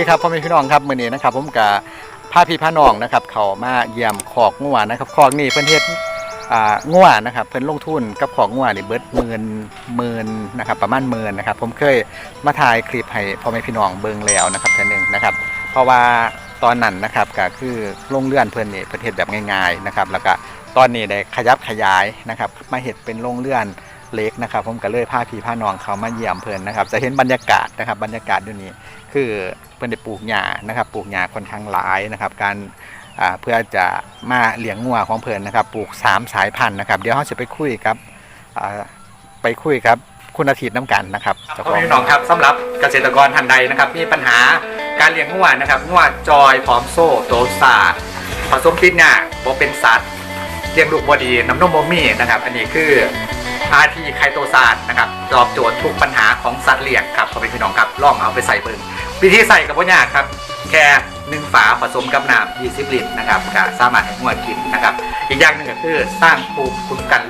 วัสดีครับพ่อแม่พี่น้องครับมื้อนี้นะครับผมกับพาพี่พาน้องนะครับเขามาเยี่ยมขอกงัวนะครับขอกนี่เพิ่นเฮ็ดอ่างัวนะครับเพิ่นลงทุนกับขอกงัวนี่เบิดหมื่นหมื่นนะครับประมาณหมื่นนะครับผมเคยมาถ่ายคลิปให้พ่อแม่พี่น้องเบิ่งแล้วนะครับเท่านึงนะครับ เพราะว่าตอนนั้นนะครับก็คือลงเลื่อนเพิ่นนี่เพิ่นเฮ็ดแบบง่ายๆนะครับแล้วก็ตอนนี้ได้ขยับขยายนะครับมาเฮ็ดเป็นโรงเลื่อน เล็กนะครับผมก็เลยพาพี่พาน้องเขามาเยี่ยมเพิ่นนะครับ จะเห็นบรรยากาศนะครับบรรยากาศอยู่นี้ คือเพิ่นได้ปลูกหญ้านะครับ ปลูกหญ้าค่อนข้างหลายนะครับ การอ่าเพื่อจะมาเลี้ยงงัวของเพิ่นนะครับ ปลูก 3 สายพันธุ์นะครับ เดี๋ยวเราจะไปคุยกับอ่าไปคุยกับคุณอาทิตย์น้ำกันนะครับเจ้าของพี่น้องครับสำหรับเกษตรกรท่านใดนะครับ มีปัญหาการเลี้ยงงัวนะครับงัวจอยพร้อมโซ่โตซาผสมติดหญ้าบ่เป็นสัตว์เลี้ยงลูกบ่ดีน้ำนมบ่มีนะครับ อันนี้คือ อาทีไคโตซานนะครับตอบโจทย์ทุกปัญหาของสัตว์เลี้ยงครับขอเป็นพี่น้องครับลองเอาไปใส่เบิ่งวิธีใส่กับพ่อยากครับ แค่หนึ่งฝาผสมกับน้ำ20 ลิตรนะครับก็สามารถให้งวดกินนะครับ อีกอย่างหนึ่งก็คือสร้างภูมิคุ้มกัน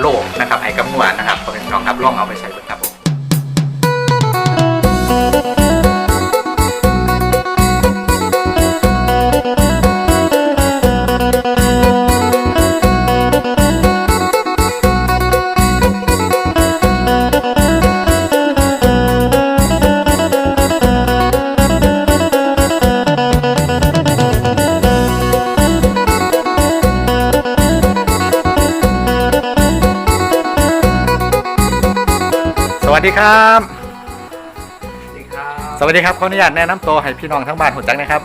โรคนะครับให้กับงวดนะครับขอเป็นพี่น้องครับลองเอาไปใส่เบิ่งครับผม ดีครับ สวัสดีครับ สวัสดีครับขออนุญาตแนะนำตัวให้พี่น้องทั้งบ้านหุ่นจักนะครับ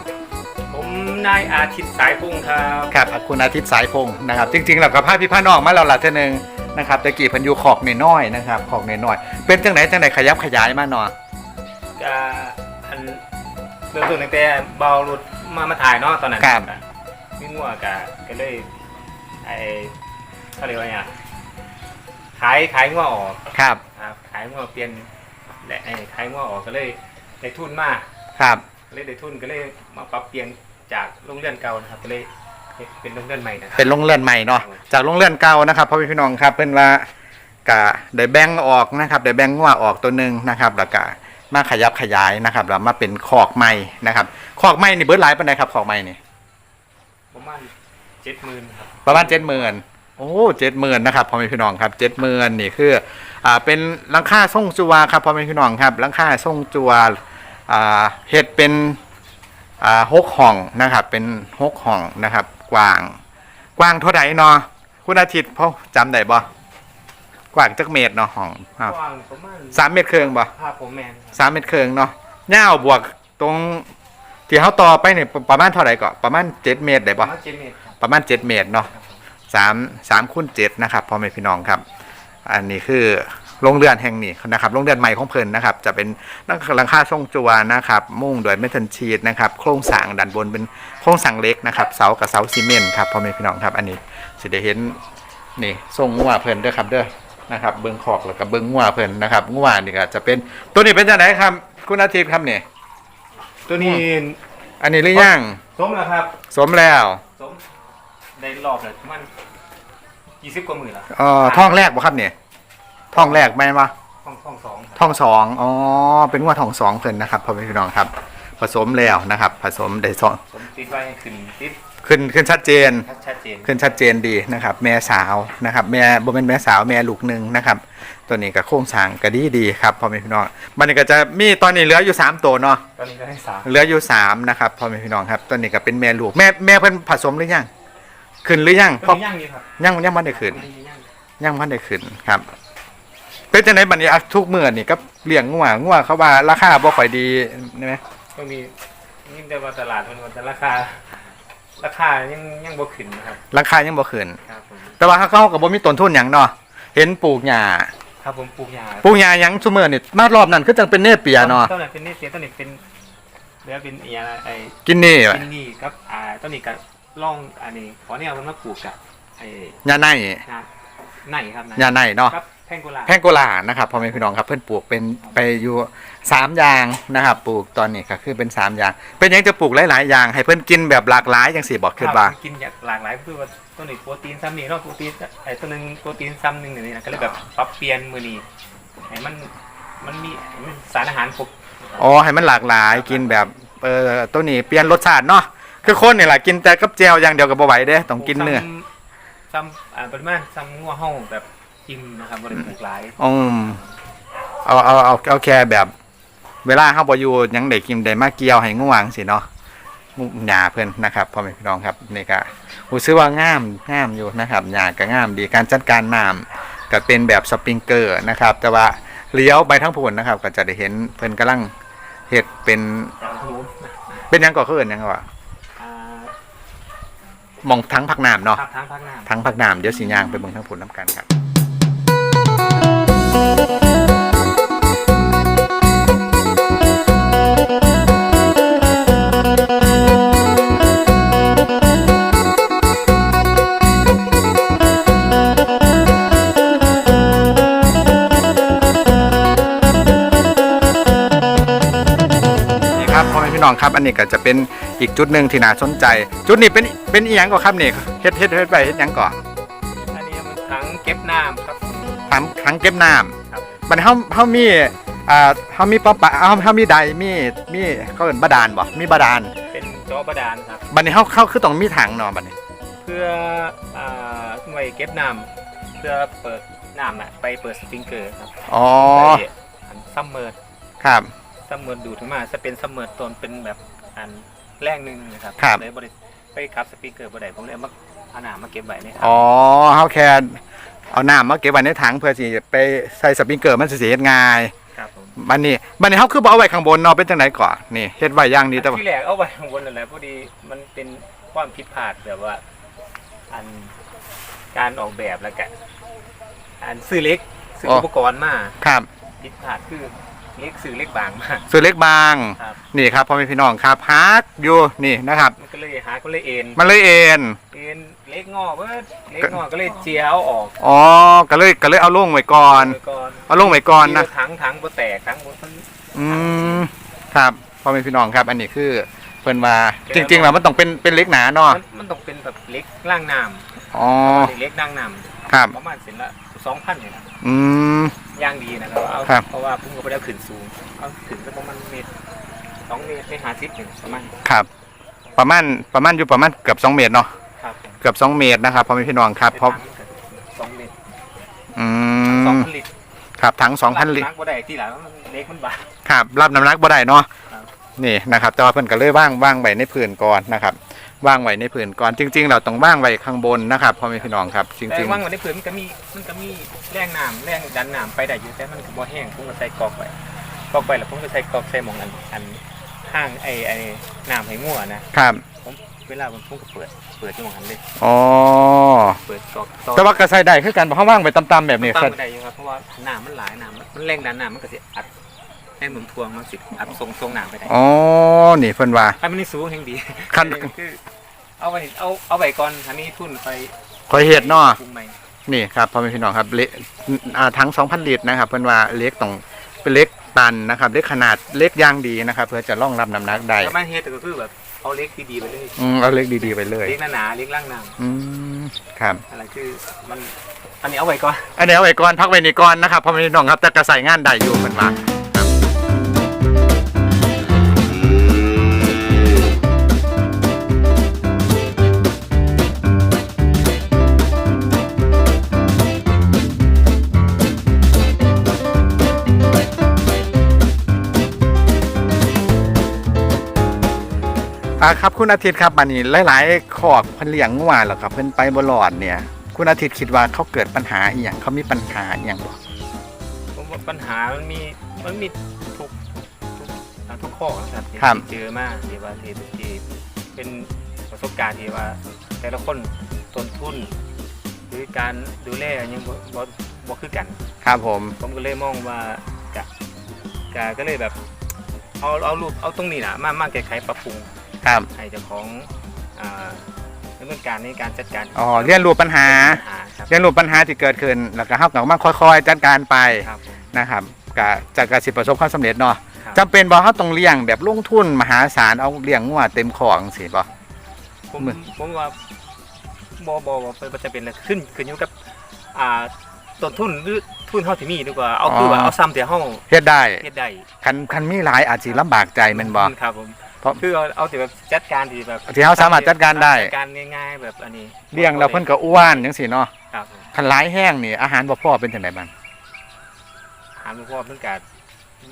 ผมนายอาทิตย์สายพุ่งครับครับคุณอาทิตย์สายพงศ์นะครับ จริงๆแล้วกับพาพี่พาน้องมาแล้วล่ะเท่านึงนะครับตะกี้เพันอยูขอกน้อยๆนะครับขอกน้อยๆเป็นจังไหนจังไหนขยับขยายมาหน่อยจะอันเริ่มต้นตั้งแต่เบารถมามาถ่ายเนาะตอนนั้นครับมีงัวกะก็เลยไอเขาเรียกว่าไงอะขายขายงัวออกครับครับขายงัวเปลี่ยนและไอ้ขายงัวออกก็เลยได้ทุนมาครับก็เลยได้ทุนก็เลยมาปรับเปลี่ยนจากโรงเรือนเก่านะครับก็เลยเป็นโรงเรือนใหม่นะครับเป็นโรงเรือนใหม่เนาะจากโรงเรือนเก่านะครับพ่อพี่น้องครับเป็นว่ากะได้แบ่งออกนะครับได้แบ่งงัวออกตัวหนึ่งนะครับแล้วก็มาขยับขยายนะครับแล้วมาเป็นคอกใหม่นะครับคอกใหม่นี่เบิร์ดไลฟ์ปานใดครับคอกใหม่นี่ประมาณเจ็ดหมื่นครับประมาณเจ็ดหมื่นโอ้เจ็ดหมื่นนะครับพ่อแม่พี่น้องครับเจ็ดหมื่นนี่คือ อ่าเป็นหลังคาส่งจัวครับพ่อแม่พี่น้องครับหลังคาส่งจัวอ่าเฮ็ดเป็นอ่าหกห้องนะครับ เป็นหกห้องนะครับ กว้างกว้างเท่าไหร่เนาะคุณอาทิตย์พ่อจำได้บ่กว้างจักเมตรเนาะห้องครับกว้างประมาณสามเมตรครึ่งบ่ภาพผมแมนครับสามเมตรครึ่งเนาะยาวบวกตรงที่เขาต่อไปเนี่ยประมาณเท่าไหร่ก็ประมาณเจ็ดเมตรได้ปบ่ระมาณเจ็ดเมตรครับ ประมาณเจ็ดเมตรเนาะสามสามคูณเจ็ดนะครับพ่อแม่พี่น้องครับ อันนี้คือโรงเรือนแห่งนี้นะครับโรงเรือนใหม่ของเพิ่นนะครับ จะเป็นหลังคาทรงจัวนะครับ มุ่งโดวยเมทัลชีตนะครับ โครงสร้างด้านบนเป็นโครงสร้างเล็กนะครับ เสากับเสาซีเมนต์ครับพ่อแม่พี่น้องครับ อันนี้สิได้เห็นนี่ทรงงัวเพิ่นเด้อครับเด้อนะครับ เบิ้งขอกแล้วก็เบิ้งงัวเพิ่นนะครับงัวนี่ก็จะเป็นตัวนี้เป็นจังไดครับ คุณอาทิตย์ครับนี่ตัวนี้อันนี้หรือยังสมแล้วครับ สมแล้วสมได้รอบเลยประมัน ยี่สิบกว่าหมื่นแล้วเอ่อท้องแรกบ่ครับเนี่ยท้องแรกไหมวะห้องห้องสองครับทองสองอ๋อเป็นงวดทองสองเพิ่นนะครับพ่อแม่พี่น้องครับ ผสมแล้วนะครับ ผสมได้สองผมติดไว้ให้ขึ้นติดขึ้นขึ้นชัดเจน ชัดเจนขึ้นชัดเจนดีนะครับ แม่สาวนะครับ แม่บ่เป็นแม่สาวแม่ลูกหนึ่งนะครับ ตัวนี้ก็โค้งสร้างก็ดีดีครับพ่อแม่พี่น้องมันนี้ก็จะมีตอนนี้เหลืออยู่สามตัวเนาะตอนนี้ก็ให้สามเหลืออยู่สามนะครับพ่อแม่พี่น้องครับตัวนี้ก็เป็นแม่ลูกแม่แม่เพิ่นผสมหรือยัง ขึ้นหรือยังตัวนี้ย่างอยู่ครับยังยังมันได้ขึ้นตัวนี้ย่างยังพันได้ขึ้นครับ เป็นจังไดบัดนี้อะทุกมื้อนี่ก็เลี้ยงงัวงัวเขาว่าราคาบ่ค่อยดีใช่ไหมก็มีนี่แต่ว่าตลาดมันว่าแต่ราคา ราคายังยังบ่ขึ้นนะครับ ราคายังบ่ขึ้นครับผมแต่ว่าเขาก็บ่มีต้นทุนหยังเนาะเห็นปลูกหญ้าครับผมปลูกยาปลูกหญ้าหยังซุมื้อนี่มารอบนั้นคือจังเป็นเนเปียเนาะต้นนี้เป็นนี่เสียต้นนี้เป็นเหลือเป็นอีอะไรไอ้กินนี่กินนี่ครับ อ่าต้นนี้กับ ร่องอันนี้ขอเนี่ยมันมาปลูกกับไอ้หญ้าในนาไหนครับหญ้าในเนาะครับแพงโกลาแพงโกลานะครับพ่อแม่พี่น้องครับเพิ่นปลูกเป็นไปอยู่สามอย่างนะครับปลูกตอนนี้ก็คือเป็นสามอย่าง เป็นหยังจะปลูกหลายๆอย่าง ให้เพิ่นกินแบบหลากหลายจังซี่บอกคือว่ากินอย่างหลากหลายคือว่าต้นนี้โปรตีนซ้ำนี่เนาะโปรตีนไอ้ต้นนึงโปรตีนซ้ำหนึ่งนี่นะก็เลยแบบปรับเปลี่ยนมือนี้ให้มันมันมีให้มันสารอาหารครบอ๋อให้มันหลากหลายกินแบบเออตัวนี้เปลี่ยนรสชาติเนาะ คือคนนี่แหละกินแต่กับแจวอย่างเดียวกับบ่ไหวเด้ต้องกินเนื้อซ้ำซ้ำอ่าปริมาณซ้ำงัวเฮาแบบอิ่มนะครับบ่ได้ปลูกหลายอืมเอาเอาเอาเอาแค่แบบ เวลาเฮาบ่อยู่หยังได้กินได้มาเกี่ยวให้ง่วงสิเนาะงูหญ้าเพิ่นนะครับพ่อแม่พี่น้องครับนี่ก็รู้สึกว่างามงามอยู่นะครับหญ้าก็งามดีการจัดการน้ำก็เป็นแบบสปริงเกอร์นะครับ แต่ว่าเลี้ยวไปทั้งผลนะครับ ก็จะได้เห็นเพิ่นกำลังเฮ็ดเป็นอย่างหูเป็นหยังก่อคือเอิ้นหยังวะอ่าห มองทั้งผักน้ำเนาะทางทางภาคหน้าทั้งผักน้ำเดี๋ยวสิย่างไปเบิ่งทั้งผลน้ำกันครับ น้องครับอันนี้ก็จะเป็นอีกจุดหนึ่งที่น่าสนใจ จุดนี้เป็นเป็นอีหยังก่อครับนี่เฮ็ดเฮ็ดเฮ็ดไปเฮ็ดหยังก่ออันนี้มันถังเก็บน้ำครับถังถังเก็บน้ครับำมันเฮาเฮามีอ่าเฮามีปะปะเฮาเฮามีใดมีมีเขาเอิ้นบาดาลบ่มีบาดาลเป็นจอบาดาลครับบัดนี้เฮาเข้าคือต้องมีถังเนาะบัดนี้ เพื่ออ่าไว้เก็บน้ำเพื่อเปิดน้ำน่ะไปเปิดสปริงเกอร์ครับอ๋อไปอันซัมเมอร์ครับซัมเมอร์ดูดขึ้นมาจะเป็นซัมเมอร์ตนเป็นแบบ อันแรงหนึ่งนะครับครับ เลยบริไปขับสปริงเกอร์บ่ได้ผมเลยเอามาเอาน้ำมาเก็บไว้ในถังอ๋อเฮาแค่เอาน้ำมาเก็บไว้ในถังเพื่อสิไปใส่สปริงเกอร์มันสิสิเฮ็ดง่ายครับผมบัดนี้บัดนี้เฮาคือบ่เอาไว้ข้างบนเนาะเป็นจังไดก่อนนี่เฮ็ดไว้อย่างดีแต่ว่าที่แรกเอาไว้ข้างบนนั่นแหละพอดีมันเป็นความผิดพลาดแบบว่า อันการออกแบบแล้วกันอันซื้อเล็กซื้ออุปกรณ์มา ครับผิดพลาดคือ เล็กซื้อเล็กบางมากซื้อเล็กบาง ครับ นี่ครับพ่อแม่พี่น้องครับฮักอยู่นี่นะครับ มันก็เลยหาก็เลยเอ็นมันเลยเอ็นเอ็นเล็กงอเบิดเล็กงอก็เลยเจียเอาออกอ๋อก็เลยก็เลยเอาลงไว้ก่อนเาก่อนเอาลงไว้ก่อนนะทีลถังถังบ่แตกถังบ่มัน อืมครับพ่อแม่พี่น้องครับ อันนี้คือเพิ่นว่าจริงๆแล้วมันต้องเป็นเป็นเล็กหนาเนาะมันมันต้องเป็นแบบเล็กล่างน้ำอ๋อเล็กล่างน้ครับำประมาณเส้นละ2,000นี่นะอืม ย่างดีนะครับเอาครับ เพราะว่าผมก็บ่ได้เอาขึ้นสูงเอาขึ้นสักประมาณเมตรสองเมตรไม่หาสิบหนึ่งประมาณครับ ประมาณประมาณอยู่ประมาณเกือบ2เมตรเนาะครับเกือบ2เมตรนะครับพ่อแม่พี่น้องครับเพราะสองเมตรอืสองมพันลิตรครับถัง2,000ลิตรนักบ่ได้ที่หลังมันเล็กมันบาง ครับรับน้ำหนักบ่ได้เนาะครับ นี่นะครับ แต่ว่าเพิ่นก็เลยว่างว่างไว้ในพื้นก่อนนะครับ ว่างไว้ในพื้นก่อนจริง ๆ เราต้องว่างไว้ข้างบนนะครับพ่อแม่พี่น้องครับ จแต่ริง ว่างวันนี้เผื่อมันก็มีมันก็มีแรงน้ำแรงดันน้ำไปได้อยู่แต่มันก็บ่แห้งผมก็ใส่กรอกไว้กรอกไว้แล้วผมก็ใส่กรอกใส่หมองอันอันห้างไอ้ไอ้น้ำให้งัวนะๆ ครับผมเวลาผมผมก็เปิดเปิดที่หมองอันเลยอ๋อเปิดกรอกต่อแต่ว่ากระใส่ได้คือกันเพราะว่างไปตำๆแบบนี้ตั้ใส่งได้อยู่ครับเพราะว่าน้ำมันหลายน้ำมันมันแรงดันน้ำมันก็สิอัด ให้หมุนทวงมันสิอัดทรงทรงน้ำไปได้อ๋อนี่เพิ่นว่าให้มันนี่สูงแห่งดีคันคือเอาไว้เอาเอาไว้ก่อนทันนี้ทุนไปคอยเฮ็ดเนาะปรุงใหม่นี่ครับพ่อแม่พี่น้องครับเละอ่าทั้ง 2,000 ลิตรนะครับ เพิ่นว่าเล็กต้องเป็นเล็กตันนะครับเล็กขนาดเล็กอย่างดีนะครับ เพื่อจะรองรับน้ำหนักได้ถ้ามันเฮ็ดก็คือแบบเอาเล็กดีๆไปเลยอืมเอาเล็กดีๆไปเลยเล็กหนาๆเล็กล่างน้อืมครับำอะไรคือมันอันนี้เอาไว้ก่อน อันนี้เอาไว้ก่อนพักไว้นี่ก่อนนะครับพ่อแม่พี่น้องครับแต่กระใส่งานได้อยู่เพิ่นว่า ครับคุณอาทิตย์ครับอันนี้หลายๆขอกเพิ่นเลี้ยงงัวแล้วครับเพิ่นไปบ่รอดเนี่ย คุณอาทิตย์คิดว่าเขาเกิดปัญหาอีหยังเขามีปัญหาอีหยังบ่ผมว่าปัญหามันมีมันมีทุกทุกอ่าทุกข้อนะครับที่ครับที่เจอมาที่ว่าที่ที่เป็นประสบการณ์ที่ว่า แต่ละคนต้นทุน หรือการดูแลยังบ่บ่บ่คือกัน ครับผมผมก็เลยมองว่ากะกะก็เลยแบบ เอาเอารูปเอาตรงนี้นะมามาแก้ไขปรับปรุง ครับให้เจ้าของอ่าดำเนินการในการจัดการอ๋อเรียนรู้ปัญหาปัญหาครับเรียนรู้ปัญหาที่เกิดขึ้น แล้วก็เฮาก็มาค่อยๆ จัดการไปครับผม นะครับก็จะกระสิประสบความสำเร็จเนาะครับ จำเป็นบ่เฮาต้องเลี้ยงแบบลงทุนมหาศาลเอาเลี้ยงงัวเต็มของสิบ่ ผมเหมือน ผมว่าบอบอบอเป็นจะเป็นอะไรขึ้นขึ้นอยู่กับ อ่าต้นทุนหรือทุนเฮาที่มีดีกว่าเอาคือว่าเอาซ้ำแต่เฮาเฮ็ดได้เฮ็ดได้คันคันมีหลายอาจสิลำบากใจแม่นบ่ ครับผม เพราะ คือเอาเอาแต่แบบจัดการที่แบบที่เฮาสามารถจัดการได้ จัดการง่ายๆแบบอันนี้เลี้ยงแล้วเพิ่นก็อ้วนจังซี่เนาะครับผมคันหลายแห้งนี่อาหารบ่พอเป็นจังไดบ้างหาบ่พอมันก็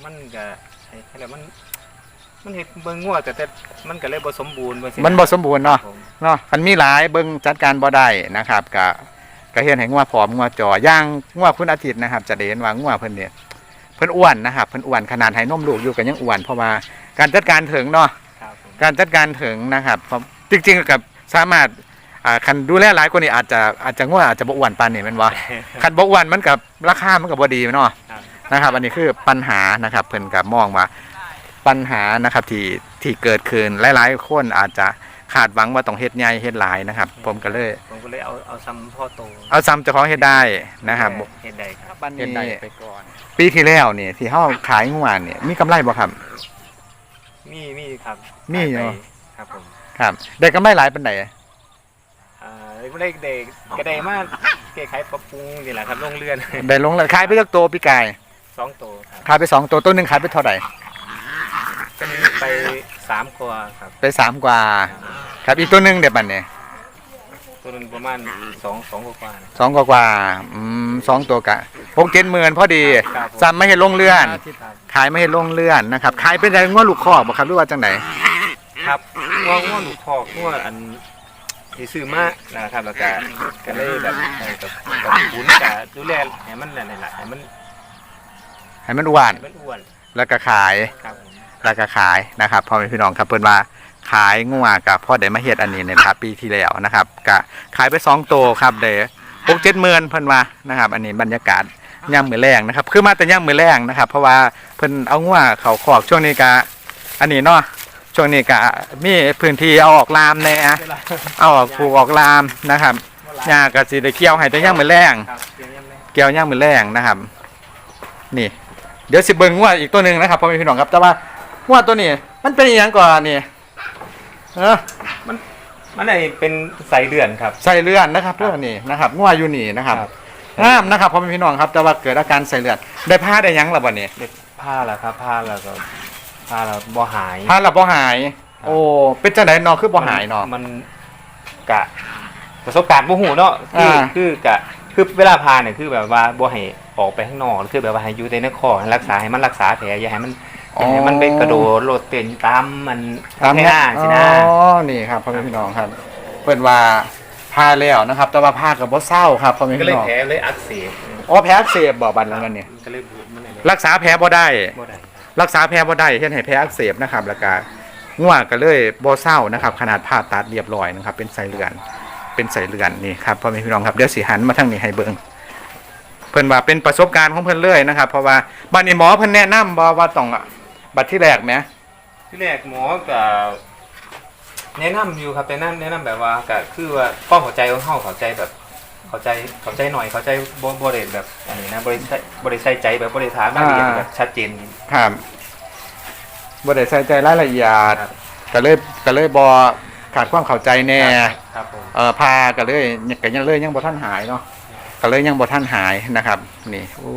มันก็ไอ้แค่นั้นมัน มันเฮ็ดเบิ่งงัวแต่แต่มันก็เลยบ่สมบูรณ์ว่าสิมันบ่สมบูรณ์ครัเนาะบผมเนาะคันมีหลายเบิ่งจัดการบ่ได้นะครับก็ก็เฮ็ดให้งัวผอมงัวจอย่างงัวคุณอาทิตย์นะครับ จะได้เห็นว่างัวเพิ่นเนี่ยเพิ่นอ้วนนะครับเพิ่นอ้วนขนาดให้นมลูกอยู่ก็ยังอ้วนเพราะว่า การจัดการถึงเนาะครับผมการจัดการถึงนะครับเพราะจริงๆกับสามารถอ่าคันดูแลหลายกว่านี้อาจจะอาจจะงัวอาจจะบ่อ้วนปานนี้แม่นบ่คันบ่อ้วนมันกับราคามันก็บ่ดีเนาะ ครับนะครับอันนี้คือปัญหานะครับเพิ่นก็มองว่าปัญหานะครับที่ที่เกิดขึ้นหลายๆคนอาจจะคาดหวังว่าต้องเฮ็ดใหญ่เฮ็ดหลายนะครับ ผมก็เลยผมก็เลยเอาเอาซ้ำพ่อโตเอาซ้ำเจ้าของเฮ็ดได้นะครับเฮ็ดได้ครับเฮ็ดได้ไปก่อนปีที่แล้วนี่ที่เฮาขายงัวนี่มีกำไรบ่ครับ มีมีครับมีเหรอไปครับผมครับได้กำไรหลายปานใดอ่าเด็กเด็กก็ได้มาแก้ไขปรับปรุงนี่แหละครับโรงเรือน ได้ลงแล้วขายไปจักตัวปีกายสองโตครับขายไปสองตัวตัวหนึงขายไปเท่าไหร่ก็มีไปสามกว่าครับไปสามกว่า ครับอีกตัวหนึงเดี๋ยวบัดนี้ ตัวหนึงประมาณสองสองกว่าๆนะ สองกว่ากว่าอืมสองตัวกะหกเจ็ดหมื่นพอดีครับผม ซ้ำไม่เห็นลงเลื่อน ครับขายไม่เห็นลงเลื่อนนะครับ ขายเป็นไรง้อลูกคอกบ่ครับหรือว่าจังไหนครับว่าว่าหนูพอกว่าอันที่ซื้อมานะครับแล้วก็ก็เลยแบบเออกับกับขุนกับดูแลให้มันนั่นแหละให้มันให้มันอ้วนให้มันอ้วนแล้วก็ขาย ครับผมแล้วก็ขายนะครับพ่อแม่พี่น้องครับเพิ่นว่า ขายงัวกับพ่อได้มาเฮ็ดอันนี้ในครับปีที่แล้วนะครับก็ขายไปสองตัวครับเด้หกเจ็ดหมื่นเพิ่นว่านะครับ อันนี้บรรยากาศย่ำมือแรงนะครับ คือมาแต่ย่ำมือแรงนะครับ เพราะว่าเพิ่นเอางัวเขาขอกช่วงนี้ก็อันนี้เนาะช่วงนี้ก็มีพื้นที่เอาออกลามแน่เวลาเอาออกผูกออกลามนะครับหญ้าก็สิได้เกี่ยวให้แต่ย่ำมือแรงเตรียมยังไงเกี่ยวย่างมือแรงนะครับ นี่ เดี๋ยวสิเบิ่งว่าอีกตัวหนึ่งนะครับพ่อแม่พี่น้องครับ แต่ว่าว่าตัวนี้มันเป็นอหยังก่อนนี่ เออมันไอเป็นใสเดือนครับ ใส่เลือนนะครับเรื่องนี้นะครับงัวอยู่นี่นะครับครับงามนะครับพ่อแม่พี่น้องครับแต่ว่าเกิดอาการใส่เลือดได้ผ้าได้หยังล่ะบ่นี่เด็กผ้าละครับผ้าแล้วก็ผ้าแล้วบ่หายผ้าละบ่หาย โอ้เป็นจังไดเนาะคือบ่หายเนาะมันกะ ประสบการณ์บ่หูเนาะคืออ่าคือกะคือเวลาพาเนี่ยคือแบบว่าบ่ให้ออกไปข้างนอกคือแบบว่าให้อยู่ในนครรักษาให้มันรักษาแผลอย่าให้มัน อย่าให้มันไปกระโดดโลดเต้นตามมันตามแค่เนี้หน้าสินะอ๋อนี่ครับพ่อแม่พี่น้องครับเพิ่นว่าผ้าแล้วนะครับ แต่ว่าผ้าก็บ่เศร้าครับพ่อแม่ก็พี่เลยน้องแผลเลยอักเสบอ๋อแผลอักเสบบ่บัดนั้นเนี่ยก็เลยบูดมันเลยรักษาแผลบ่ได้ บ่ได้รักษาแผลบ่ได้เฮ็ดให้แผลอักเสบนะครับแล้วก็ง่วงก็เลยบ่เศร้านะครับ ขนาดผ่าตัดเรียบร้อยนะครับ เป็นไส้เลื่อน เป็นไส้เลื่อนนี่ครับพ่อแม่พี่น้องครับเดี๋ยวสิหันมาทางนี้ให้เบิ่งเพิ่นว่าเป็นประสบการณ์ของเพิ่นเลยนะครับ เพราะว่าบัดนี้หมอเพิ่นแนะนำบ่ว่าต้อง บัดที่แรกแหมที่แรกหมอก็แนะนำอยู่ครับแต่นั่นแนะนำแบบว่าก็คือว่าความเข้าใจของเฮาเข้าใจแบบเข้าใจเข้าใจหน่อยเข้าใจบ่บ่ได้แบบอันนี้นะบ่ได้ใส่บ่ได้ใส่ใจแบบบ่ได้ถามรายละเอียดแบบชัดเจนครับบ่ได้ใส่ใจรายละเอียดครับก็เลยก็เลยบ่ขาดความเข้าใจแน่ครับผมเออพาก็เลยก็ยังเลยยังบ่ทันหายเนาะก็เลยยังบ่ทันหายนะครับ นี่อู้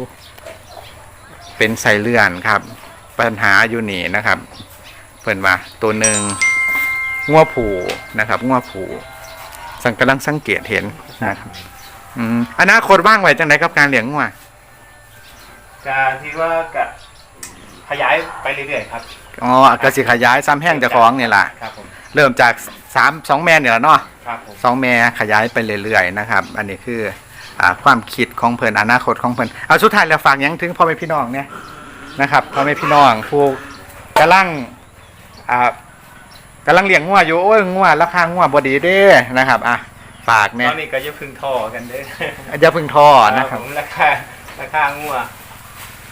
เป็นไส้เลื่อนครับ ปัญหาอยู่นี่นะครับ เพิ่นว่าตัวหนึ่งงัวผูนะครับงัวผูสังกำลังสังเกตเห็นนะครับอืมอนาคตว่างไว้จังไดกับการเลี้ยงงัวการที่ว่าก็ขยายไปเรื่อยๆครับอ๋อกสิขยายซ้ำแห้งเจ้าของนี่ล่ะครับผมเริ่มจากสามสองแม่นี่แหละเนาะครับผมสองแม่ขยายไปเรื่อยๆนะครับ อันนี้คืออ่าความคิดของเพิ่นอนาคตของเพิ่นเอาสุดท้ายแล้วฝากหยังถึงพ่อแม่พี่น้องเนี่ย นะครับพ่อแม่พี่น้องผู้กำลังอ่ากำลังเลี้ยงงัวอยู่โอ้ยงัวราคางัวบ่ดีเด้นะครับอะฝากตเนี่ยอนนี้ก็อย่าพึ่งท้อกันเด้ออย่าเพึ่งท้อนะครับผมราคาราคางัว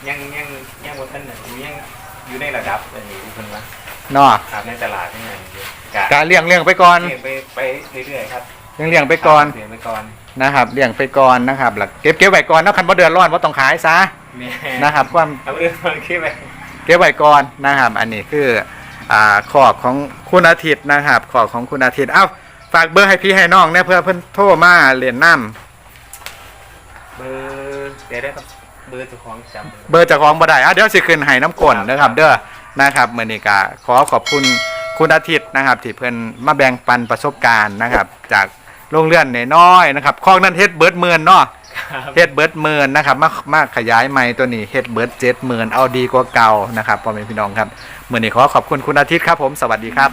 ยังยังยังบ่ทันไหนยังอยู่ในระดับอันนี้เพิ่นว่าเนาะครับในตลาดนี่ไงกะการเลี้ยงเลี้ยงไปก่อนเลี้ยงไปไปเรื่อยๆครับเลี้ยงเลี้ยงไปก่อนเลี้ยงไปก่อน นะครับเลี้ยงไปก่อนนะครับแล้วเก็บเก็บไว้ก่อนเนาะคันบ่เดือดร้อนบ่ต้องขายซะแม่นะครับความ เอาเรื่องมันคิดไปเก็บไว้ก่อนนะครับ อันนี้คืออ่าขอบของคุณอาทิตย์นะครับขอบของคุณอาทิตย์เอ้าฝากเบอร์ให้พี่ให้น้องเนี่ยเพื่อเพิ่นโทรมาเรียนน้เบอร์เดี๋ยวได้ครับเบอร์เจ้าของจำเบอร์เจากของบ่ได้อะเดี๋ยวสิขึ้นให้น้ำกลนนะครับ เด้อนะครับมื้อนี้ก็ขอขอบคุณคุณอาทิตย์นะครับ ที่เพิ่นมาแบ่งปันประสบการณ์นะครับ จาก โรงเรือนน้อยๆนะครับคลองนั้นเฮ็ดเบิดหมื่นเนาะครับเฮ็ดเบิร์ดหมื่นนะครับมามาขยายใหม่ตัวนี้เฮ็ดเบิร์ดเจ็ดหมื่นเอาดีกว่าเก่านะครับพ่อแม่พี่น้องครับมื่อนี้ขอขอบคุณคุณอาทิตย์ครับผมสวัสดีครับ